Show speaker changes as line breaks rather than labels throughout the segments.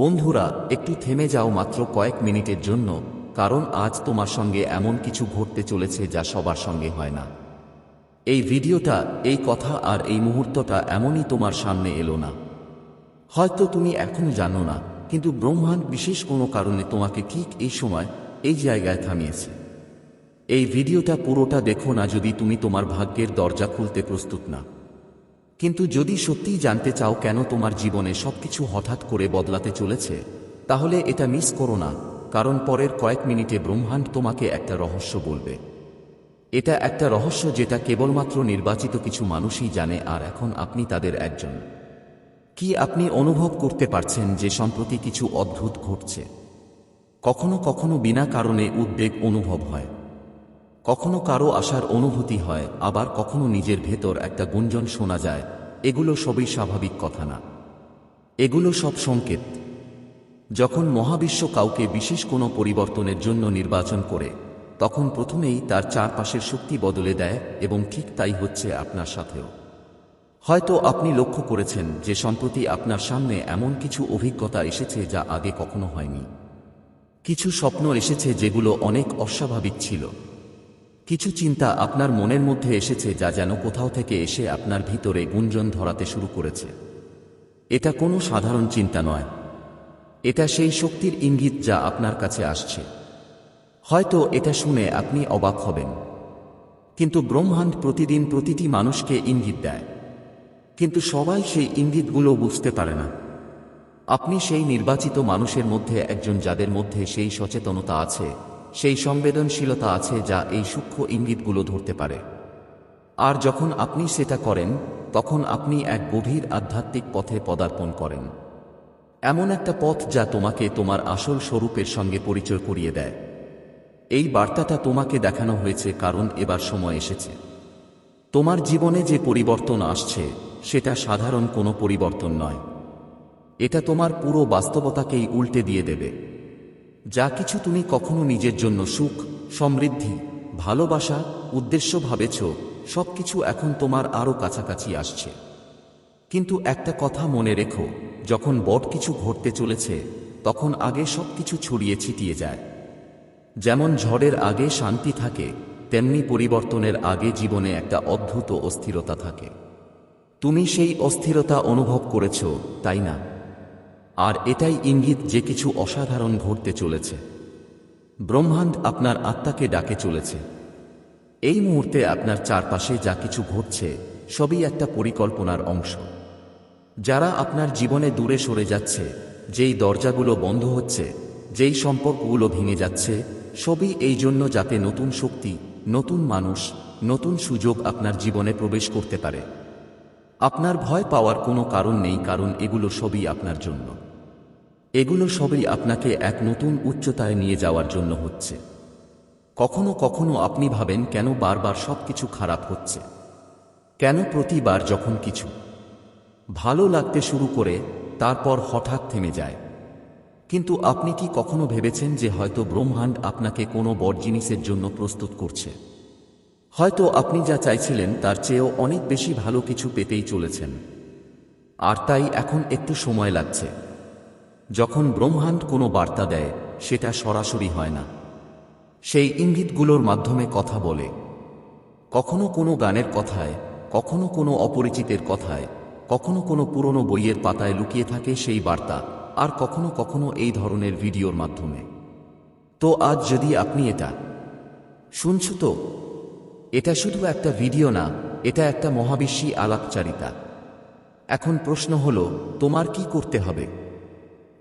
বন্ধুরা, একটু থেমে যাও মাত্র কয়েক মিনিটের জন্য, কারণ আজ তোমার সঙ্গে এমন কিছু ঘটতে চলেছে যা সবার সঙ্গে হয় না। এই ভিডিওটা, এই কথা আর এই মুহূর্তটা এমনই তোমার সামনে এলো না। হয়তো তুমি এখনও জানো না, কিন্তু ব্রহ্মাণ্ড বিশেষ কোনো কারণে তোমাকে ঠিক এই সময়, এই জায়গায় থামিয়েছে। এই ভিডিওটা পুরোটা দেখো না যদি তুমি তোমার ভাগ্যের দরজা খুলতে প্রস্তুত না। কিন্তু যদি সত্যিই জানতে চাও কেন তোমার জীবনে সবকিছু হঠাৎ করে বদলাতে চলেছে, তাহলে এটা মিস করো না, কারণ পরের কয়েক মিনিটে ব্রহ্মাণ্ড তোমাকে একটা রহস্য বলবে। এটা একটা রহস্য যেটা কেবলমাত্র নির্বাচিত কিছু মানুষই জানে আর এখন আপনি তাদের একজন। কি আপনি অনুভব করতে পারছেন যে সম্প্রতি কিছু অদ্ভুত ঘটছে? কখনো কখনো বিনা কারণে উদ্বেগ অনুভব হয়। কখনো কারও আসার অনুভূতি হয়, আবার কখনো নিজের ভেতর একটা গুঞ্জন শোনা যায়। এগুলো সবই স্বাভাবিক কথা না। এগুলো সব সংকেত। যখন মহাবিশ্ব কাউকে বিশেষ কোনো পরিবর্তনের জন্য নির্বাচন করে, তখন প্রথমেই তার চারপাশের শক্তি বদলে দেয় এবং ঠিক তাই হচ্ছে আপনার সাথেও। হয়তো আপনি লক্ষ্য করেছেন যে সম্প্রতি আপনার সামনে এমন কিছু অভিজ্ঞতা এসেছে যা আগে কখনো হয়নি। কিছু স্বপ্ন এসেছে যেগুলো অনেক অস্বাভাবিক ছিল। কিছু চিন্তা আপনার মনের মধ্যে এসেছে যা যেন কোথাও থেকে এসে আপনার ভিতরে গুঞ্জন ধরাতে শুরু করেছে। এটা কোনো সাধারণ চিন্তা নয়। এটা সেই শক্তির ইঙ্গিত যা আপনার কাছে আসছে। হয়তো এটা শুনে আপনি অবাক হবেন। কিন্তু ব্রহ্মাণ্ড প্রতিদিন প্রতিটি মানুষকে ইঙ্গিত দেয়। কিন্তু সবাই সেই ইঙ্গিতগুলো বুঝতে পারে না। আপনি সেই নির্বাচিত মানুষের মধ্যে একজন যাদের মধ্যে সেই সচেতনতা আছে সেই সংবেদনশীলতা আছে যা এই সূক্ষ্ম ইঙ্গিতগুলো ধরতে পারে। আর যখন আপনি সেটা করেন, তখন আপনি এক গভীর আধ্যাত্মিক পথে পদার্পণ করেন। এমন একটা পথ যা তোমাকে তোমার আসল স্বরূপের সঙ্গে পরিচয় করিয়ে দেয়। এই বার্তাটা তোমাকে দেখানো হয়েছে কারণ এবার সময় এসেছে। তোমার জীবনে যে পরিবর্তন আসছে, সেটা সাধারণ কোনো পরিবর্তন নয়। এটা তোমার পুরো বাস্তবতাকেই উল্টে দিয়ে দেবে। যা কিছু তুমি কখনো নিজের জন্য সুখ, সমৃদ্ধি, ভালোবাসা, উদ্দেশ্য ভাবেছ, সবকিছু এখন তোমার আরও কাছাকাছি আসছে। কিন্তু একটা কথা মনে রেখো, যখন বড় কিছু ঘটতে চলেছে, তখন আগে সবকিছু ছড়িয়ে ছিটিয়ে যায়। যেমন ঝড়ের আগে শান্তি থাকে, তেমনি পরিবর্তনের আগে জীবনে একটা অদ্ভুত অস্থিরতা থাকে। তুমি সেই অস্থিরতা অনুভব করেছ, তাই না? আর এটাই ইঙ্গিত যে কিছু অসাধারণ ঘটতে চলেছে। ব্রহ্মাণ্ড আপনার আত্মাকে ডাকে চলেছে। এই মুহূর্তে আপনার চারপাশে যা কিছু ঘটছে, সবই একটা পরিকল্পনার অংশ। যারা আপনার জীবনে দূরে সরে যাচ্ছে, যেই দরজাগুলো বন্ধ হচ্ছে, যেই সম্পর্কগুলো ভেঙে যাচ্ছে, সবই এই জন্য যাতে নতুন শক্তি, নতুন মানুষ, নতুন সুযোগ আপনার জীবনে প্রবেশ করতে পারে। আপনার ভয় পাওয়ার কোনো কারণ নেই, কারণ এগুলো সবই আপনার জন্য। এগুলো সবই আপনাকে এক নতুন উচ্চতায় নিয়ে যাওয়ার জন্য হচ্ছে। কখনো কখনো আপনি ভাবেন, কেন বারবার সবকিছু খারাপ হচ্ছে? কেন প্রতিবার যখন কিছু ভালো লাগতে শুরু করে, তারপর হঠাৎ থেমে যায়? কিন্তু আপনি কি কখনো ভেবেছেন যে হয়তো ব্রহ্মাণ্ড আপনাকে কোনো বড় জিনিসের জন্য প্রস্তুত করছে? হয়তো আপনি যা চাইছিলেন তার চেয়েও অনেক বেশি ভালো কিছু পেতেই চলেছেন। আর তাই এখন একটু সময় লাগছে। যখন ব্রহ্মাণ্ড কোনো বার্তা দেয়, সেটা সরাসরি হয় না। সেই ইঙ্গিতগুলোর মাধ্যমে কথা বলে। কখনো কোনো গানের কথায়, কখনো কোনো অপরিচিতের কথায়, কখনো কোনো পুরনো বইয়ের পাতায় লুকিয়ে থাকে সেই বার্তা, আর কখনো কখনো এই ধরনের ভিডিওর মাধ্যমে। তো আজ যদি আপনি এটা শুনছ তো এটা শুধু একটা ভিডিও না, এটা একটা মহাবিশ্বী আলাপচারিতা। এখন প্রশ্ন হল, তোমার কি করতে হবে?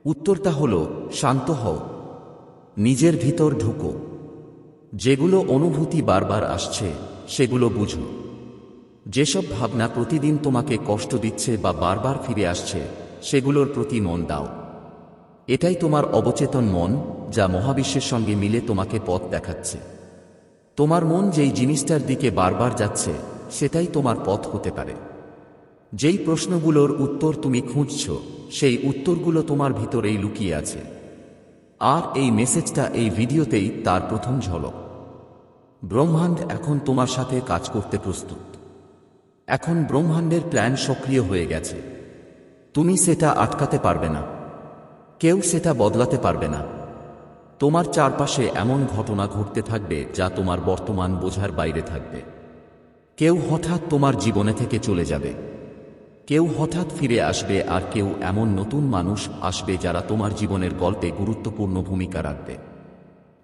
উত্তরটা হল, শান্ত হও। নিজের ভিতর ঢুকো। যেগুলো অনুভূতি বারবার আসছে, সেগুলো বুঝো। যেসব ভাবনা প্রতিদিন তোমাকে কষ্ট দিচ্ছে বা বারবার ফিরে আসছে, সেগুলোর প্রতি মন দাও। এটাই তোমার অবচেতন মন, যা মহাবিশ্বের সঙ্গে মিলে তোমাকে পথ দেখাচ্ছে। তোমার মন যেই জিনিসটার দিকে বারবার যাচ্ছে, সেটাই তোমার পথ হতে পারে। যেই প্রশ্নগুলোর উত্তর তুমি খুঁজছ, সেই উত্তরগুলো তোমার ভিতরেই লুকিয়ে আছে। আর এই মেসেজটা এই ভিডিওতেই তার প্রথম ঝলক। ব্রহ্মাণ্ড এখন তোমার সাথে কাজ করতে প্রস্তুত। এখন ব্রহ্মাণ্ডের প্ল্যান সক্রিয় হয়ে গেছে। তুমি সেটা আটকাতে পারবে না। কেউ সেটা বদলাতে পারবে না। তোমার চারপাশে এমন ঘটনা ঘটতে থাকবে যা তোমার বর্তমান বোঝার বাইরে থাকবে। কেউ হঠাৎ তোমার জীবনে থেকে চলে যাবে। কেউ হঠাৎ ফিরে আসবে আর কেউ এমন নতুন মানুষ আসবে যারা তোমার জীবনের গল্পে গুরুত্বপূর্ণ ভূমিকা রাখবে।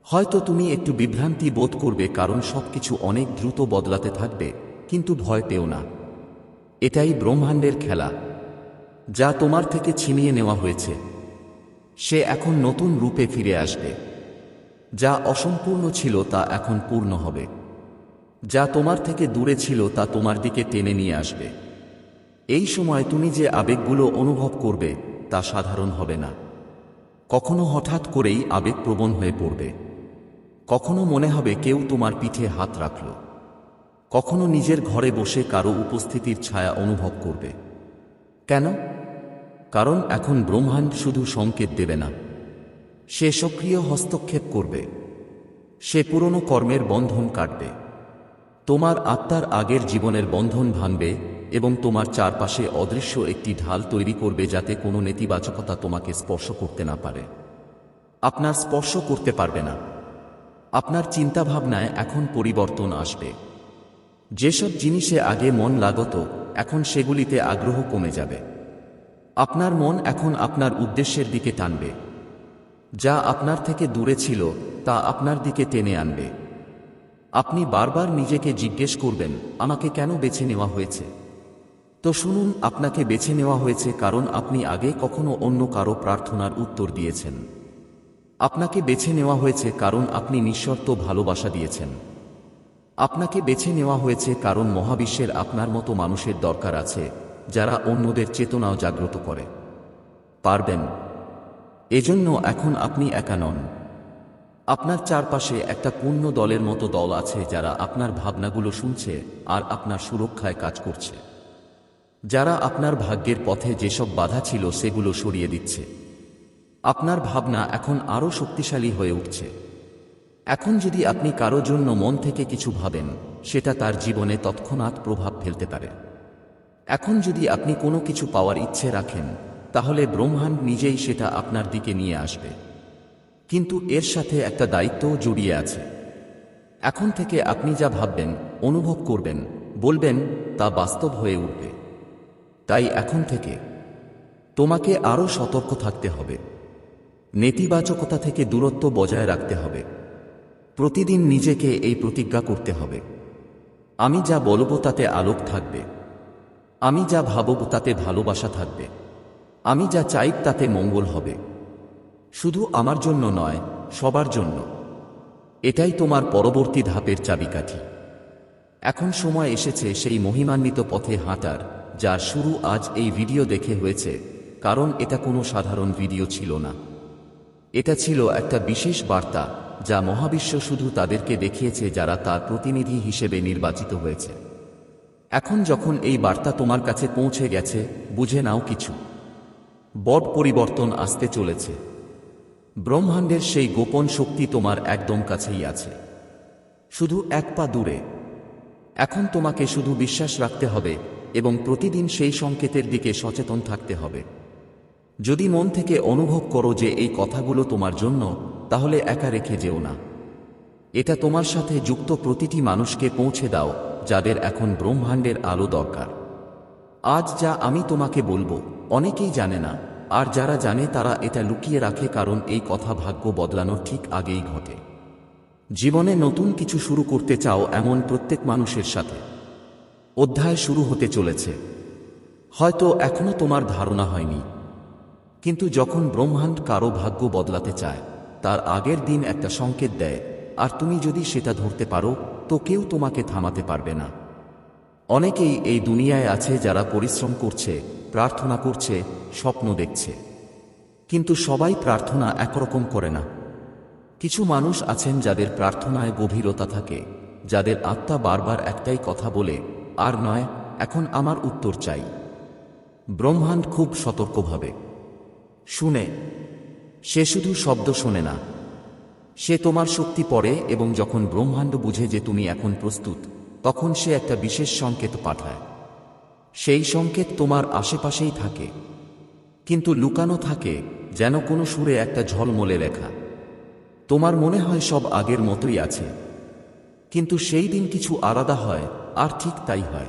হয়তো তুমি একটু বিভ্রান্তি বোধ করবে কারণ সবকিছু অনেক দ্রুত বদলাতে থাকবে, কিন্তু ভয় পেও না। এটাই ব্রহ্মাণ্ডের খেলা, যা তোমার থেকে ছিনিয়ে নেওয়া হয়েছে। সে এখন নতুন রূপে ফিরে আসবে। যা অসম্পূর্ণ ছিল তা এখন পূর্ণ হবে। যা তোমার থেকে দূরে ছিল তা তোমার দিকে টেনে নিয়ে আসবে। এই সময় তুমি যে আবেগগুলো অনুভব করবে, তা সাধারণ হবে না। কখনো হঠাৎ করেই আবেগপ্রবণ হয়ে পড়বে। কখনো মনে হবে কেউ তোমার পিঠে হাত রাখল। কখনো নিজের ঘরে বসে কারও উপস্থিতির ছায়া অনুভব করবে। কেন? কারণ এখন ব্রহ্মাণ্ড শুধু সংকেত দেবে না। সে সক্রিয় হস্তক্ষেপ করবে। সে পুরনো কর্মের বন্ধন কাটবে। তোমার আত্মার আগের জীবনের বন্ধন ভাঙবে এবং তোমার চারপাশে অদৃশ্য একটি ঢাল তৈরি করবে যাতে কোনো নেতিবাচকতা তোমাকে স্পর্শ করতে না পারে। আপনার স্পর্শ করতে পারবে না। আপনার চিন্তাভাবনায় এখন পরিবর্তন আসবে। যেসব জিনিসে আগে মন লাগত, এখন সেগুলিতে আগ্রহ কমে যাবে। আপনার মন এখন আপনার উদ্দেশ্যের দিকে টানবে। যা আপনার থেকে দূরে ছিল, তা আপনার দিকে টেনে আনবে। আপনি বারবার নিজেকে জিজ্ঞেস করবেন, আমাকে কেন বেছে নেওয়া হয়েছে? তো শুনুন, আপনাকে বেছে নেওয়া হয়েছে কারণ আপনি আগে কখনো অন্য কারও প্রার্থনার উত্তর দিয়েছেন। আপনাকে বেছে নেওয়া হয়েছে কারণ আপনি নিঃশর্ত ভালোবাসা দিয়েছেন। আপনাকে বেছে নেওয়া হয়েছে কারণ মহাবিশ্বের আপনার মতো মানুষের দরকার আছে, যারা অন্যদের চেতনাও জাগ্রত করে। পারবেন এজন্য এখন আপনি একা নন। আপনার চারপাশে একটা পূর্ণ দলের মতো দল আছে যারা আপনার ভাবনাগুলো শুনছে আর আপনার সুরক্ষায় কাজ করছে। যারা আপনার ভাগ্যের পথে যেসব বাধা ছিল সেগুলো সরিয়ে দিচ্ছে। আপনার ভাবনা এখন আরও শক্তিশালী হয়ে উঠছে। এখন যদি আপনি কারও জন্য মন থেকে কিছু ভাবেন, সেটা তার জীবনে তৎক্ষণাৎ প্রভাব ফেলতে পারে। এখন যদি আপনি কোনো কিছু পাওয়ার ইচ্ছে রাখেন তাহলে ব্রহ্মাণ্ড নিজেই সেটা আপনার দিকে নিয়ে আসবে। কিন্তু এর সাথে একটা দায়িত্বও জড়িয়ে আছে। এখন থেকে আপনি যা ভাববেন, অনুভব করবেন, বলবেন, তা বাস্তব হয়ে উঠবে। তাই এখন থেকে তোমাকে আরও সতর্ক থাকতে হবে। নেতিবাচকতা থেকে দূরত্ব বজায় রাখতে হবে। প্রতিদিন নিজেকে এই প্রতিজ্ঞা করতে হবে। আমি যা বলব তাতে আলোক থাকবে। আমি যা ভাবব তাতে ভালোবাসা থাকবে। আমি যা চাই তাতে মঙ্গল হবে। শুধু আমার জন্য নয়, সবার জন্য। এটাই তোমার পরবর্তী ধাপের চাবিকাঠি। এখন সময় এসেছে সেই মহিমান্বিত পথে হাঁটার, যার শুরু আজ এই ভিডিও দেখে হয়েছে, কারণ এটা কোনো সাধারণ ভিডিও ছিল না। এটা ছিল একটা বিশেষ বার্তা, যা মহাবিশ্ব শুধু তাদেরকে দেখিয়েছে যারা তার প্রতিনিধি হিসেবে নির্বাচিত হয়েছে। এখন যখন এই বার্তা তোমার কাছে পৌঁছে গেছে, বুঝে নাও কিছু। বড পরিবর্তন আসতে চলেছে। ব্রহ্মাণ্ডের সেই গোপন শক্তি তোমার একদম কাছেই আছে। শুধু এক পা দূরে। এখন তোমাকে শুধু বিশ্বাস রাখতে হবে এবং প্রতিদিন সেই সংকেতের দিকে সচেতন থাকতে হবে। যদি মন থেকে অনুভব করো যে এই কথাগুলো তোমার জন্য, তাহলে একা রেখে যেও না। এটা তোমার সাথে যুক্ত প্রতিটি মানুষকে পৌঁছে দাও, যাদের এখন ব্রহ্মাণ্ডের আলো দরকার। আজ যা আমি তোমাকে বলব, অনেকেই জানে না। আর যারা জানে তারা এটা লুকিয়ে রাখে কারণ এই কথা ভাগ্য বদলানোর ঠিক আগেই ঘটে। জীবনে নতুন কিছু শুরু করতে চাও এমন প্রত্যেক মানুষের সাথে। অধ্যায় শুরু হতে চলেছে। হয়তো এখনও তোমার ধারণা হয়নি। কিন্তু যখন ব্রহ্মাণ্ড কারও ভাগ্য বদলাতে চায়, তার আগের দিন একটা সংকেত দেয়, আর তুমি যদি সেটা ধরতে পারো, তো কেউ তোমাকে থামাতে পারবে না। অনেকেই এই দুনিয়ায় আছে যারা পরিশ্রম করছে প্রার্থনা করছে, স্বপ্ন দেখছে। কিন্তু সবাই প্রার্থনা একরকম করে না। কিছু মানুষ আছেন যাদের প্রার্থনায় গভীরতা থাকে, যাদের আত্মা বারবার একটাই কথা বলে, আর নয়, এখন আমার উত্তর চাই। ব্রহ্মাণ্ড খুব সতর্কভাবে। শুনে, সে শুধু শব্দ শোনে না। সে তোমার শক্তি পড়ে এবং যখন ব্রহ্মাণ্ড বুঝে যে তুমি এখন প্রস্তুত, তখন সে একটা বিশেষ সংকেত পাঠায়। সেই সংকেত তোমার আশেপাশেই থাকে। কিন্তু লুকানো থাকে যেন কোনো সুরে একটা ঝলমলে লেখা। তোমার মনে হয় সব আগের মতোই আছে। কিন্তু সেই দিন কিছু আলাদা হয়, আর ঠিক তাই হয়।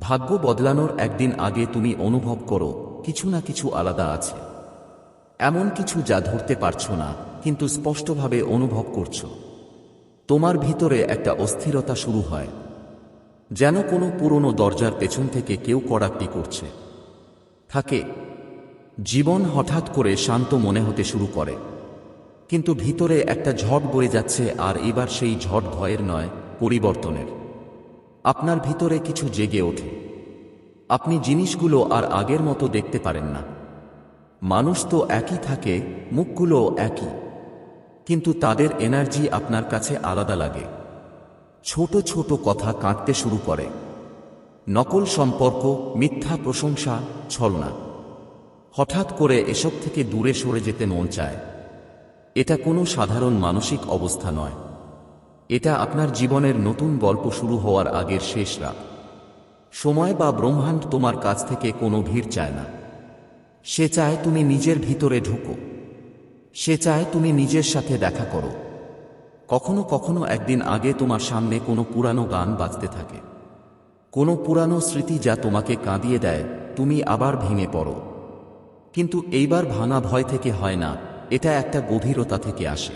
ভাগ্য বদলানোর একদিন আগে তুমি অনুভব করো, কিছু না কিছু আলাদা আছে। এমন কিছু যা ধরতে পারছ না, কিন্তু স্পষ্টভাবে অনুভব করছ। তোমার ভিতরে একটা অস্থিরতা শুরু হয়। যেন কোনো পুরনো দরজার পেছন থেকে কেউ কড়াকটি করছে। থাকে, জীবন হঠাৎ করে শান্ত মনে হতে শুরু করে। কিন্তু ভিতরে একটা ঝড় বয়ে যাচ্ছে আর এবার সেই ঝড় ভয়ের নয়, পরিবর্তনের। আপনার ভিতরে কিছু জেগে ওঠে। আপনি জিনিসগুলো আর আগের মতো দেখতে পারেন না। মানুষ তো একই থাকে, মুখগুলো একই। কিন্তু তাদের এনার্জি আপনার কাছে আলাদা লাগে। ছোট ছোট কথা কাঁদতে শুরু করে। নকল সম্পর্ক, মিথ্যা প্রশংসা, ছলনা। হঠাৎ করে এসব থেকে দূরে সরে যেতে মন চায়। এটা কোনো সাধারণ মানসিক অবস্থা নয়। এটা আপনার জীবনের নতুন গল্প শুরু হওয়ার আগের শেষ রাত। সময় বা ব্রহ্মাণ্ড তোমার কাছ থেকে কোনো ভিড় চায় না। সে চায় তুমি নিজের ভিতরে ঢুকো। সে চায় তুমি নিজের সাথে দেখা করো। কখনো কখনো একদিন আগে তোমার সামনে কোনো পুরানো গান বাজতে থাকে। কোনো পুরানো স্মৃতি যা তোমাকে কাঁদিয়ে দেয়, তুমি আবার ভেঙে পড়ো। কিন্তু এইবার ভাঙা ভয় থেকে হয় না, এটা একটা গভীরতা থেকে আসে।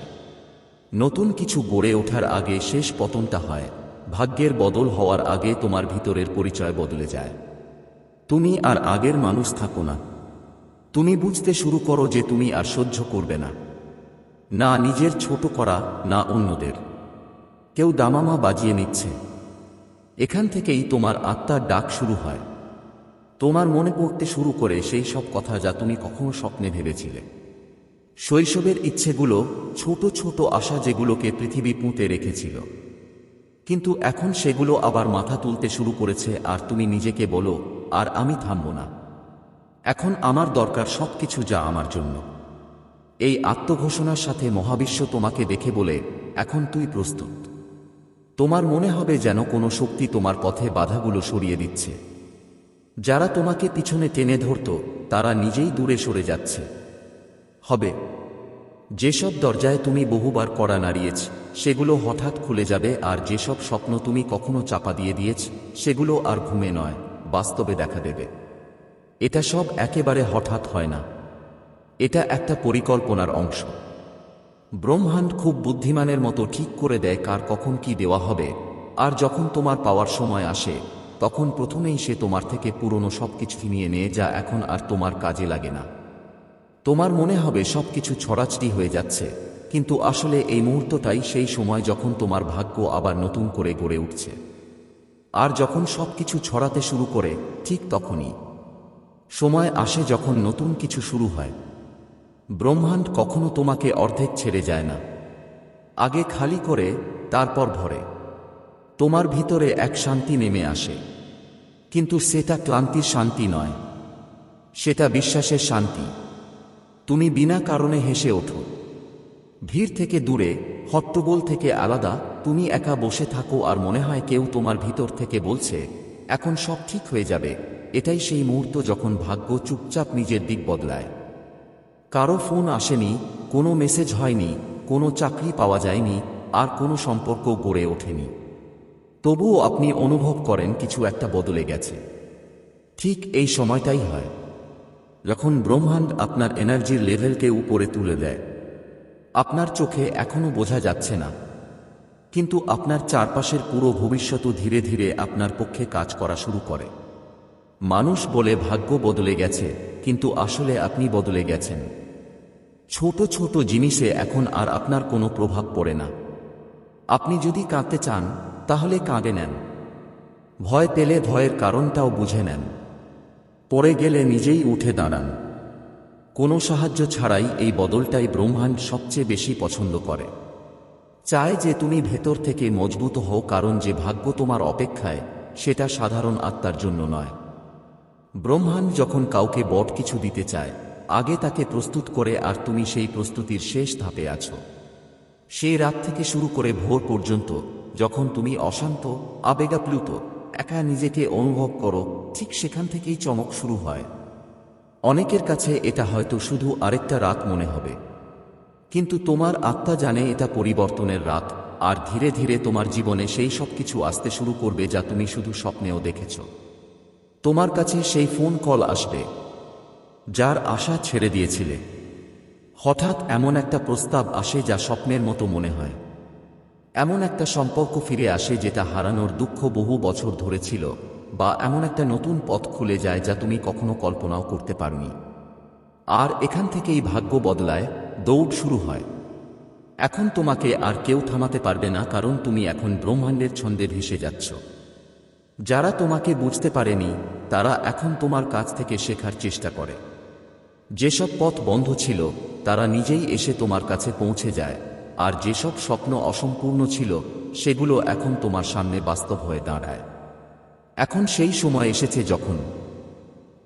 নতুন কিছু গড়ে ওঠার আগে শেষ পতনটা হয়, ভাগ্যের বদল হওয়ার আগে তোমার ভিতরের পরিচয় বদলে যায়। তুমি আর আগের মানুষ থাকো না। তুমি বুঝতে শুরু করো যে তুমি আর সহ্য করবে না। না নিজের ছোট করা, না অন্যদের। কেউ দামামা বাজিয়ে নিচ্ছে। এখান থেকেই তোমার আত্মার ডাক শুরু হয়। তোমার মনে পড়তে শুরু করে সেই সব কথা যা তুমি কখনো স্বপ্নে ভেবেছিলে। শৈশবের ইচ্ছেগুলো, ছোট ছোট আশা যেগুলোকে পৃথিবী পুঁতে রেখেছিল। কিন্তু এখন সেগুলো আবার মাথা তুলতে শুরু করেছে আর তুমি নিজেকে বলো, আর আমি থামব না। এখন আমার দরকার সবকিছু যা আমার জন্য। এই আত্মঘোষণার সাথে মহাবিশ্ব তোমাকে দেখে বলে, এখন তুই প্রস্তুত। তোমার মনে হবে যেন কোনো শক্তি তোমার পথে বাধাগুলো সরিয়ে দিচ্ছে। যারা তোমাকে পিছনে টেনে ধরত, তারা নিজেই দূরে সরে যাচ্ছে। হবে। যেসব দরজায় তুমি বহুবার কড়া নাড়িয়েছ, সেগুলো হঠাৎ খুলে যাবে, আর যেসব স্বপ্ন তুমি কখনো চাপা দিয়ে দিয়েছ, সেগুলো আর ঘুমে নয়, বাস্তবে দেখা দেবে। এটা সব একেবারে হঠাৎ হয় না। এটা একটা পরিকল্পনার অংশ। ব্রহ্মাণ্ড খুব বুদ্ধিমানের মতো ঠিক করে দেয় কার কখন কি দেওয়া হবে, আর যখন তোমার পাওয়ার সময় আসে, তখন প্রথমেই সে তোমার থেকে পুরনো সবকিছু নিয়ে নেয় যা এখন আর তোমার কাজে লাগে না। তোমার মনে হবে সবকিছু ছড়াছড়ি হয়ে যাচ্ছে, কিন্তু আসলে এই মুহূর্তটাই সেই সময় যখন তোমার ভাগ্য আবার নতুন করে গড়ে উঠছে। আর যখন সবকিছু ছড়াতে শুরু করে, ঠিক তখনই। সময় আসে যখন নতুন কিছু শুরু হয়। ব্রহ্মাণ্ড কখনো তোমাকে অর্ধেক ছেড়ে যায় না। আগে খালি করে, তারপর ভরে। তোমার ভিতরে এক শান্তি নেমে আসে। কিন্তু সেটা ক্লান্তির শান্তি নয়। সেটা বিশ্বাসের শান্তি। তুমি বিনা কারণে হেসে ওঠো। ভিড় থেকে দূরে, হট্টগোল থেকে আলাদা, তুমি একা বসে থাকো আর মনে হয় কেউ তোমার ভিতর থেকে বলছে, এখন সব ঠিক হয়ে যাবে। এটাই সেই মুহূর্ত যখন ভাগ্য চুপচাপ নিজের দিক বদলায়। কারও ফোন আসেনি, কোনো মেসেজ হয়নি, কোনো চাকরি পাওয়া যায়নি, আর কোনো সম্পর্ক গড়ে ওঠেনি। তবুও আপনি অনুভব করেন কিছু একটা বদলে গেছে। ঠিক এই সময়টাই হয়, যখন ব্রহ্মাণ্ড আপনার এনার্জির লেভেলকে উপরে তুলে দেয়। আপনার চোখে এখনও বোঝা যাচ্ছে না, কিন্তু আপনার চারপাশের পুরো ভবিষ্যৎ ধীরে ধীরে আপনার পক্ষে কাজ করা শুরু করে। মানুষ বলে ভাগ্য বদলে গেছে, কিন্তু আসলে আপনি বদলে গেছেন। ছোট ছোট জিনিসে এখন আর আপনার কোনো প্রভাব পড়ে না। আপনি যদি কাঁদতে চান, তাহলে কাঁদে নেন। ভয় পেলে ভয়ের কারণটাও বুঝে নেন। পড়ে গেলে নিজেই উঠে দাঁড়ান। কোনো সাহায্য ছাড়াই এই বদলটাই ব্রহ্মাণ্ড সবচেয়ে বেশি পছন্দ করে। চায় যে তুমি ভেতর থেকে মজবুত হও, কারণ যে ভাগ্য তোমার অপেক্ষায়, সেটা সাধারণ আত্মার জন্য নয়। ব্রহ্মাণ্ড যখন কাউকে বট কিছু দিতে চায় আগে তাকে প্রস্তুত করে আর তুমি সেই প্রস্তুতির শেষ ধাপে আছো। সেই রাত থেকে শুরু করে ভোর পর্যন্ত যখন তুমি অশান্ত, আবেগাপ্লুত, একা নিজেকে অনুভব করো, ঠিক সেখান থেকেই চমক শুরু হয়। অনেকের কাছে এটা হয়তো শুধু আরেকটা রাত মনে হবে। কিন্তু তোমার আত্মা জানে এটা পরিবর্তনের রাত, আর ধীরে ধীরে তোমার জীবনে সেই সব কিছু আসতে শুরু করবে যা তুমি শুধু স্বপ্নেও দেখেছ। তোমার কাছে সেই ফোন কল আসবে যার আশা ছেড়ে দিয়েছিলে। হঠাৎ এমন একটা প্রস্তাব আসে যা স্বপ্নের মতো মনে হয়। এমন একটা সম্পর্ক ফিরে আসে যেটা হারানোর দুঃখ বহু বছর ধরে ছিল, বা এমন একটা নতুন পথ খুলে যায় যা তুমি কখনো কল্পনাও করতে পারনি। আর এখান থেকেই ভাগ্য বদলায়, দৌড় শুরু হয়। এখন তোমাকে আর কেউ থামাতে পারবে না কারণ তুমি এখন ব্রহ্মাণ্ডের ছন্দে ভেসে যাচ্ছ। যারা তোমাকে বুঝতে পারেনি, তারা এখন তোমার কাছ থেকে শেখার চেষ্টা করে। যেসব পথ বন্ধ ছিল, তারা নিজেই এসে তোমার কাছে পৌঁছে যায়, আর যেসব স্বপ্ন অসম্পূর্ণ ছিল, সেগুলো এখন তোমার সামনে বাস্তব হয়ে দাঁড়ায়। এখন সেই সময় এসেছে যখন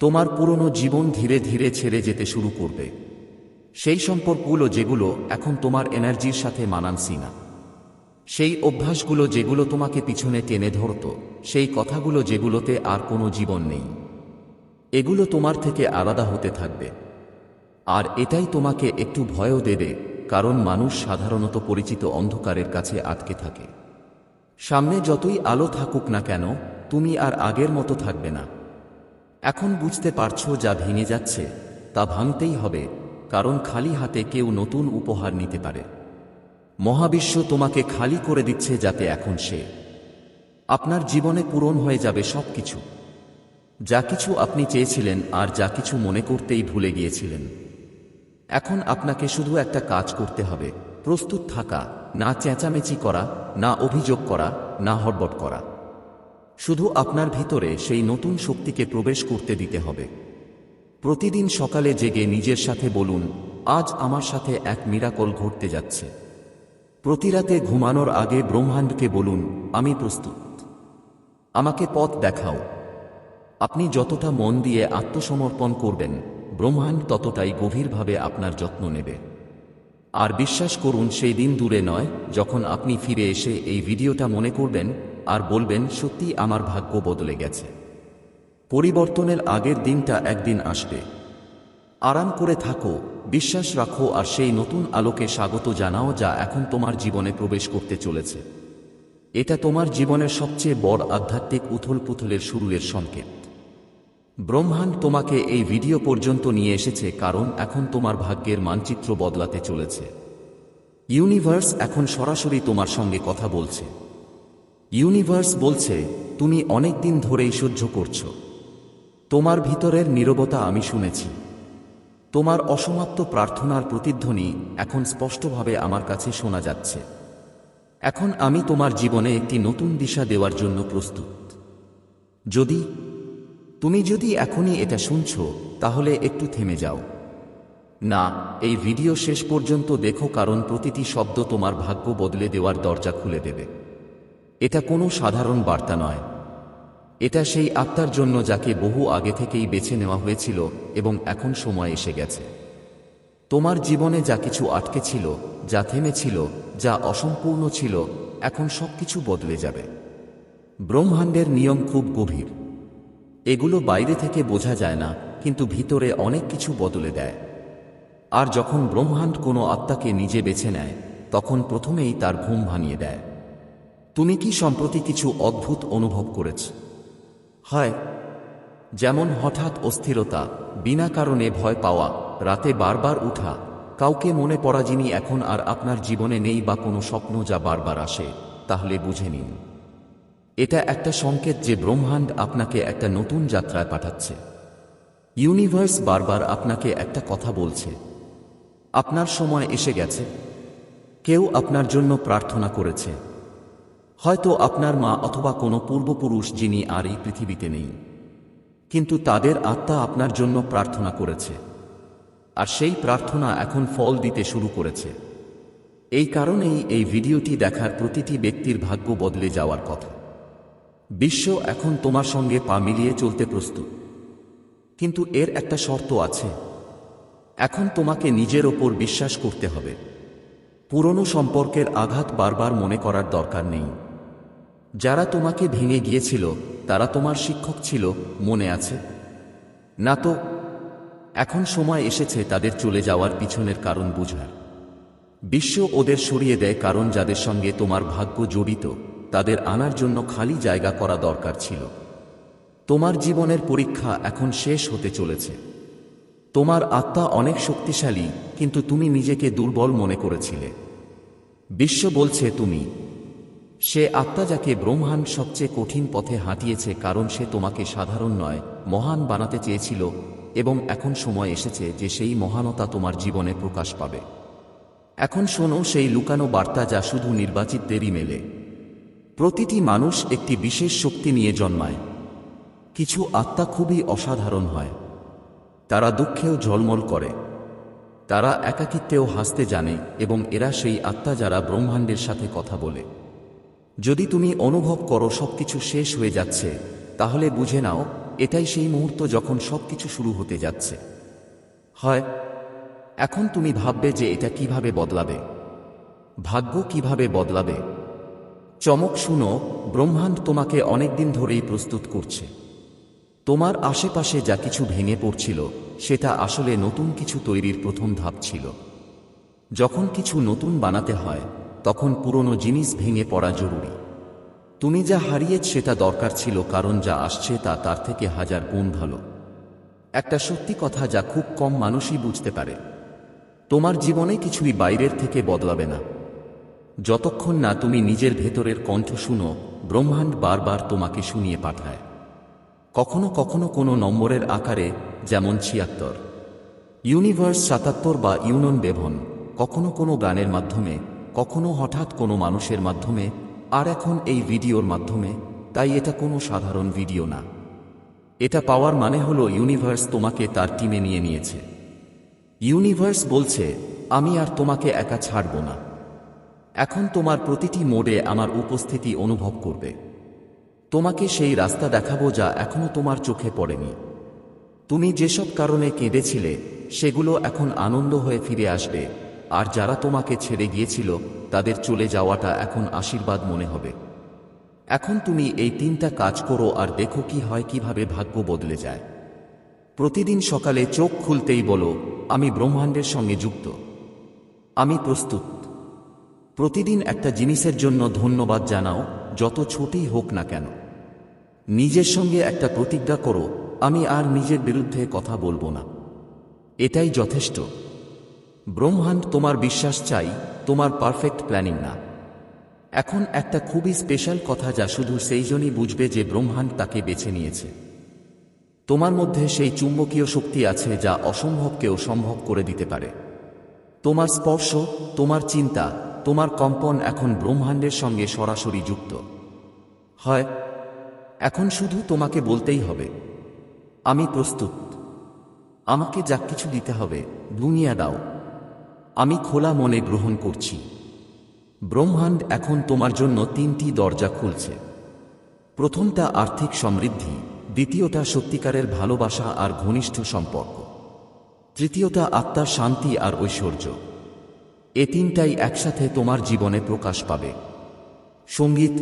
তোমার পুরনো জীবন ধীরে ধীরে ছেড়ে যেতে শুরু করবে। সেই সম্পর্কগুলো যেগুলো এখন তোমার এনার্জির সাথে মানানসি না। সেই অভ্যাসগুলো যেগুলো তোমাকে পিছনে টেনে ধরত, সেই কথাগুলো যেগুলোতে আর কোনো জীবন নেই। এগুলো তোমার থেকে আলাদা হতে থাকবে। আর এটাই তোমাকে একটু ভয়ও দেবে, কারণ মানুষ সাধারণত পরিচিত অন্ধকারের কাছে আটকে থাকে। সামনে যতই আলো থাকুক না কেন, তুমি আর আগের মতো থাকবে না। এখন বুঝতে পারছ যা ভেঙে যাচ্ছে, তা ভাঙতেই হবে, কারণ খালি হাতে কেউ নতুন উপহার নিতে পারে। মহাবিশ্ব তোমাকে খালি করে দিচ্ছে যাতে এখন সে। আপনার জীবনে পূরণ হয়ে যাবে সব কিছু যা কিছু আপনি চেয়েছিলেন আর যা কিছু মনে করতেই ভুলে গিয়েছিলেন। এখন আপনাকে শুধু একটা কাজ করতে হবে। প্রস্তুত থাকা, না চেঁচামেচি করা, না অভিযোগ করা, না হটবট করা। শুধু আপনার ভিতরে সেই নতুন শক্তিকে প্রবেশ করতে দিতে হবে। প্রতিদিন সকালে জেগে নিজের সাথে বলুন, আজ আমার সাথে এক মিরাকল ঘটতে যাচ্ছে। প্রতি রাতে ঘুমানোর আগে ব্রহ্মাণ্ডকে বলুন, আমি প্রস্তুত। আমাকে পথ দেখাও। আপনি যতটা মন দিয়ে আত্মসমর্পণ করবেন ব্রহ্মাণ্ড ততটাই গভীরভাবে আপনার যত্ন নেবে। আর বিশ্বাস করুন, সেই দিন দূরে নয়, যখন আপনি ফিরে এসে এই ভিডিওটা মনে করবেন আর বলবেন সত্যি আমার ভাগ্য বদলে গেছে। পরিবর্তনের আগের দিনটা একদিন আসবে। আরাম করে থাকো, বিশ্বাস রাখো, আর সেই নতুন আলোকে স্বাগত জানাও যা এখন তোমার জীবনে প্রবেশ করতে চলেছে। এটা তোমার জীবনের সবচেয়ে বড় আধ্যাত্মিক উথল পুথলের শুরুয়ের সংকেত। ব্রহ্মাণ্ড তোমাকে এই ভিডিও পর্যন্ত নিয়ে এসেছে কারণ এখন তোমার ভাগ্যের মানচিত্র বদলাতে চলেছে। ইউনিভার্স এখন সরাসরি তোমার সঙ্গে কথা বলছে। ইউনিভার্স বলছে, তুমি অনেক দিন ধরেই সহ্য করছ। তোমার ভিতরের নীরবতা আমি শুনেছি। তোমার অসমাপ্ত প্রার্থনার প্রতিধ্বনি এখন স্পষ্টভাবে আমার কাছে শোনা যাচ্ছে। এখন আমি তোমার জীবনে একটি নতুন দিশা দেওয়ার জন্য প্রস্তুত। যদি তুমি যদি এখনই এটা শুনছ, তাহলে একটু থেমে যাও। না, এই ভিডিও শেষ পর্যন্ত দেখো কারণ প্রতিটি শব্দ তোমার ভাগ্য বদলে দেওয়ার দরজা খুলে দেবে। এটা কোনো সাধারণ বার্তা নয়। এটা সেই আত্মার জন্য যাকে বহু আগে থেকেই বেছে নেওয়া হয়েছিল এবং এখন সময় এসে গেছে। তোমার জীবনে যা কিছু আটকে ছিল, যা থেমেছিল যা অসম্পূর্ণ ছিল, এখন সবকিছু বদলে যাবে। ব্রহ্মাণ্ডের নিয়ম খুব গভীর। এগুলো বাইরে থেকে বোঝা যায় না, কিন্তু ভিতরে অনেক কিছু বদলে দেয়। আর যখন ব্রহ্মাণ্ড কোনো আত্মাকে নিজে বেছে নেয়, তখন প্রথমেই তার ঘুম ভাঙিয়ে দেয়। তুমি কি সম্প্রতি কিছু অদ্ভুত অনুভব করেছ? হয়! যেমন হঠাৎ অস্থিরতা, বিনা কারণে ভয় পাওয়া, রাতে বারবার উঠা, কাউকে মনে পড়া যিনি এখন আর আপনার জীবনে নেই বা কোনো স্বপ্ন যা বারবার আসে, তাহলে বুঝে নিন। এটা একটা সংকেত যে ব্রহ্মাণ্ড আপনাকে একটা নতুন যাত্রায় পাঠাচ্ছে। ইউনিভার্স বারবার আপনাকে একটা কথা বলছে। আপনার সময় এসে গেছে। কেউ আপনার জন্য প্রার্থনা করেছে। হয়তো আপনার মা অথবা কোনো পূর্বপুরুষ যিনি আর এই পৃথিবীতে নেই। কিন্তু তাদের আত্মা আপনার জন্য প্রার্থনা করেছে। আর সেই প্রার্থনা এখন ফল দিতে শুরু করেছে। এই কারণেই এই ভিডিওটি দেখার প্রতিটি ব্যক্তির ভাগ্য বদলে যাওয়ার কথা। বিশ্ব এখন তোমার সঙ্গে পা মিলিয়ে চলতে প্রস্তুত। কিন্তু এর একটা শর্ত আছে। এখন তোমাকে নিজের ওপর বিশ্বাস করতে হবে। পুরনো সম্পর্কের আঘাত বারবার মনে করার দরকার নেই। যারা তোমাকে ভেঙে গিয়েছিল, তারা তোমার শিক্ষক ছিল, মনে আছে? না তো, এখন সময় এসেছে তাদের চলে যাওয়ার পিছনের কারণ বুঝার। বিশ্ব ওদের সরিয়ে দেয় কারণ যাদের সঙ্গে তোমার ভাগ্য জড়িত। তাদের আনার জন্য খালি জায়গা করা দরকার ছিল। তোমার জীবনের পরীক্ষা এখন শেষ হতে চলেছে। তোমার আত্মা অনেক শক্তিশালী, কিন্তু তুমি নিজেকে দুর্বল মনে করেছিলে। বিশ্ব বলছে তুমি, সে আত্মা যাকে ব্রহ্মাণ্ড সবচেয়ে কঠিন পথে হাঁটিয়েছে কারণ সে তোমাকে সাধারণ নয়, মহান বানাতে চেয়েছিল এবং এখন সময় এসেছে যে সেই মহানতা তোমার জীবনে প্রকাশ পাবে। এখন শোনো সেই লুকানো বার্তা যা শুধু নির্বাচিতদেরই মেলে। প্রতিটি মানুষ একটি বিশেষ শক্তি নিয়ে জন্মায়। কিছু আত্মা খুবই অসাধারণ হয়। তারা দুঃখেও ঝলমল করে। তারা একাকিত্বেও হাসতে জানে এবং এরা সেই আত্মা যারা ব্রহ্মাণ্ডের সাথে কথা বলে। যদি তুমি অনুভব করো সবকিছু শেষ হয়ে যাচ্ছে, তাহলে বুঝে নাও, এটাই সেই মুহূর্ত যখন সবকিছু শুরু হতে যাচ্ছে। হয়, এখন তুমি ভাববে যে এটা কীভাবে বদলাবে? ভাগ্য কীভাবে বদলাবে? চমক শুনো, ব্রহ্মাণ্ড তোমাকে অনেকদিন ধরেই প্রস্তুত করছে। তোমার আশেপাশে যা কিছু ভেঙে পড়ছিল, সেটা আসলে নতুন কিছু তৈরির প্রথম ধাপ ছিল। যখন কিছু নতুন বানাতে হয়, তখন পুরনো জিনিস ভেঙে পড়া জরুরি। তুমি যা হারিয়ে সেটা দরকার ছিল, কারণ যা আসছে তা তার থেকে হাজার গুণ ভালো। একটা সত্যি কথা যা খুব কম মানুষই বুঝতে পারে। তোমার জীবনে কিছুই বাইরের থেকে বদলাবে না। যতক্ষণ না তুমি নিজের ভেতরের কণ্ঠ শুনো, ব্রহ্মাণ্ড বারবার তোমাকে শুনিয়ে পাঠায়। কখনো কখনো কোনো নম্বরের আকারে, যেমন ছিয়াত্তর। ইউনিভার্স সাতাত্তর বা ইউনন বেভন, কখনো কোনো গানের মাধ্যমে, কখনো হঠাৎ কোনো মানুষের মাধ্যমে, আর এখন এই ভিডিওর মাধ্যমে, তাই এটা কোনো সাধারণ ভিডিও না। এটা পাওয়ার মানে হলো ইউনিভার্স তোমাকে তার টিমে নিয়ে নিয়েছে। ইউনিভার্স বলছে, আমি আর তোমাকে একা ছাড়ব না। এখন তোমার প্রতিটি মোডে আমার উপস্থিতি অনুভব করবে। তোমাকে সেই রাস্তা দেখাবো যা এখনও তোমার চোখে পড়েনি। তুমি যেসব কারণে কেঁদেছিলে, সেগুলো এখন আনন্দ হয়ে ফিরে আসবে, আর যারা তোমাকে ছেড়ে গিয়েছিল, তাদের চলে যাওয়াটা এখন আশীর্বাদ মনে হবে। এখন তুমি এই তিনটা কাজ করো আর দেখো কি হয়, কীভাবে ভাগ্য বদলে যায়। প্রতিদিন সকালে চোখ খুলতেই বলো, আমি ব্রহ্মাণ্ডের সঙ্গে যুক্ত। আমি প্রস্তুত। প্রতিদিন একটা জিনিসের জন্য ধন্যবাদ জানাও, যত ছোটই হোক না কেন। নিজের সঙ্গে একটা প্রতিজ্ঞা করো, আমি আর নিজের বিরুদ্ধে কথা বলব না। এটাই যথেষ্ট। ব্রহ্মাণ্ড তোমার বিশ্বাস চাই, তোমার পারফেক্ট প্ল্যানিং না। এখন একটা খুবই স্পেশাল কথা যা শুধু সেই সেইজনই বুঝবে যে ব্রহ্মাণ্ড তাকে বেছে নিয়েছে। তোমার মধ্যে সেই চুম্বকীয় শক্তি আছে যা অসম্ভবকেও সম্ভব করে দিতে পারে। তোমার স্পর্শ, তোমার চিন্তা তোমার কম্পন এখন ব্রহ্মাণ্ডের সঙ্গে সরাসরি যুক্ত। হয়, এখন শুধু তোমাকে বলতেই হবে, আমি প্রস্তুত। আমাকে যা কিছু দিতে হবে, দুনিয়া দাও। আমি খোলা মনে গ্রহণ করছি। ব্রহ্মাণ্ড এখন তোমার জন্য তিনটি দরজা খুলছে। প্রথমটা আর্থিক সমৃদ্ধি, দ্বিতীয়টা সত্যিকারের ভালোবাসা আর ঘনিষ্ঠ সম্পর্ক। তৃতীয়টা আত্মার শান্তি আর ঐশ্বর্য। এ তিনটাই একসাথে তোমার জীবনে প্রকাশ পাবে। সংগীত